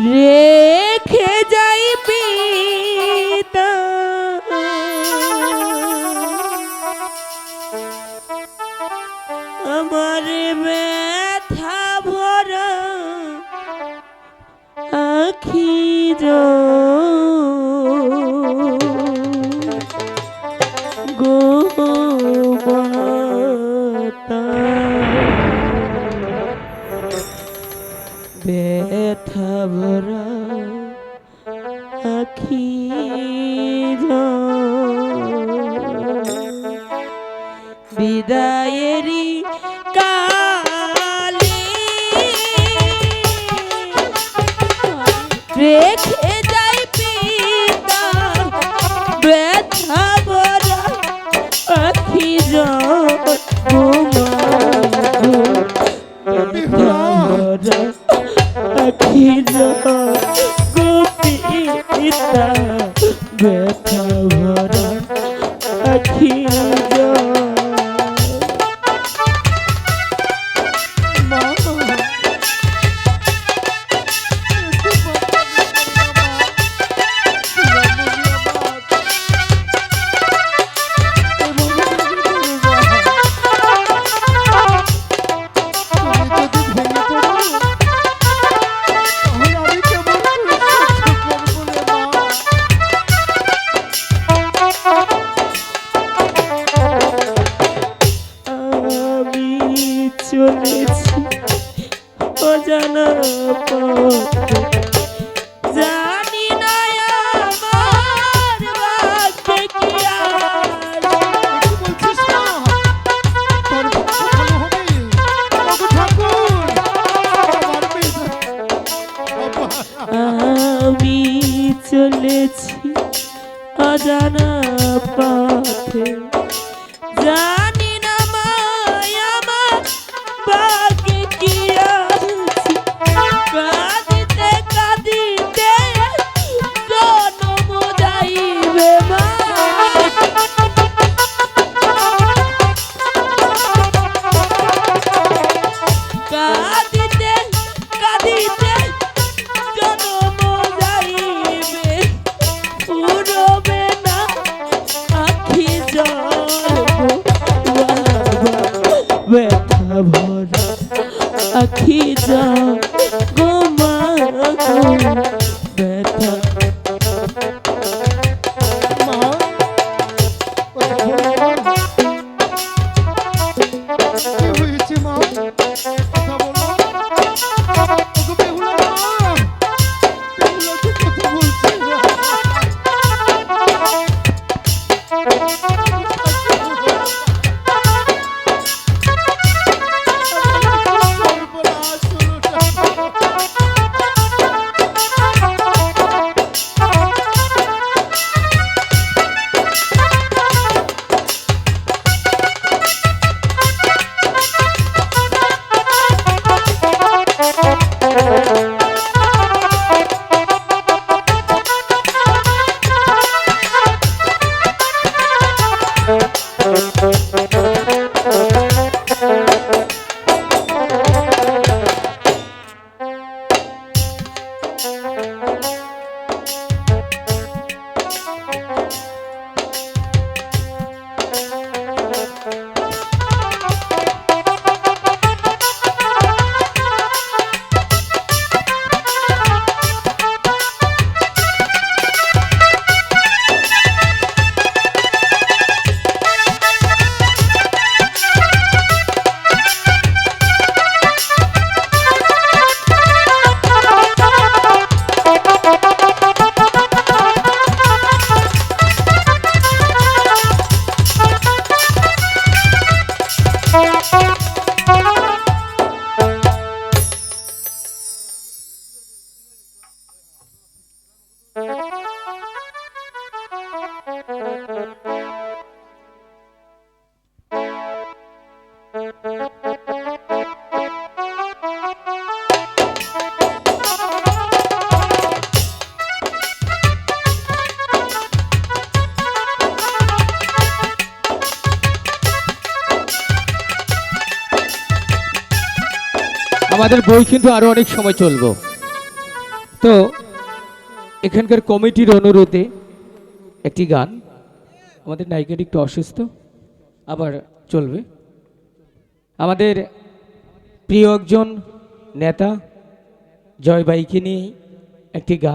রেখে যাই পিতা। আমার ব্যথা ভরা আখি গো ভরা আখি বিদায়েরই কালে রেখে যাই পিতা ব্যথা ভরা আখি ঘুমা ব্যথা ভরা আখিরা চলেছি অজানা পথে। দেখি যাও Thank you. Música আমাদের বই কিন্তু আরও অনেক সময় চলব। তো, এখানকার কমিটির অনুরোধে একটি গান। আমাদের নায়িকাটি একটু অসুস্থ, আবার চলবে। আমাদের প্রিয় একজন নেতা জয়বাইকে নিয়ে একটি গান।